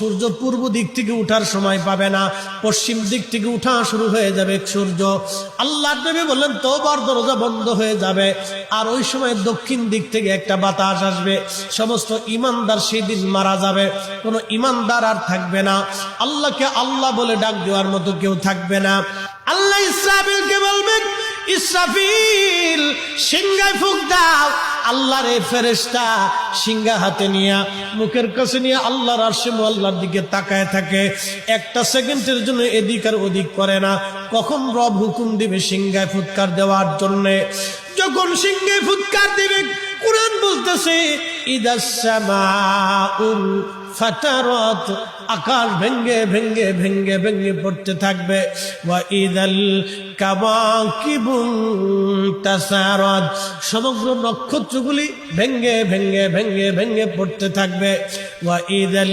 সূর্য পূর্ব দিক থেকে উঠার সময় পাবে না। পশ্চিম দিক থেকে উঠা শুরু হয়ে যাবে সূর্য। আল্লাহ নবী বললেন, তোবার দরজা বন্ধ হয়ে যাবে। আর ওই সময় দক্ষিণ দিক থেকে একটা বাতাস আসবে। সমস্ত ইমানদার সেই দিন মারা যাবে। কোনো ইমানদার আর থাকবে না। আল্লাহকে আল্লাহ বলে ডাক দেওয়ার মতো কেউ থাকবে না। আল্লাহ ইসরাফিলকে বলবেন, ইসরাফিল সিংহায় ফুক দাও। আল্লাহর এই ফেরেস্তা সিংহা হাতে নিয়ে মুখের কাছে নিয়ে আল্লাহর আরশে আল্লাহর দিকে তাকায় থাকে। একটা সেকেন্ডের জন্য এদিক আর ওদিক করে না। কখন রব হুকুম দিবে সিংহায় ফুৎকার দেওয়ার জন্যে? যখন সিংহে ফুৎকার দিবে, কোরআন বলতেছে ইদাসামাউল ফাতারত আকাশ ভেঙ্গে ভেঙ্গে ভেঙ্গে ভেঙ্গে পড়তে থাকবে। ওয়া ইদাল কাবাকিবুন তাসারাত। সমগ্র নক্ষত্রগুলি ভেঙ্গে ভেঙ্গে ভেঙ্গে ভেঙ্গে পড়তে থাকবে। ওয়া ইদাল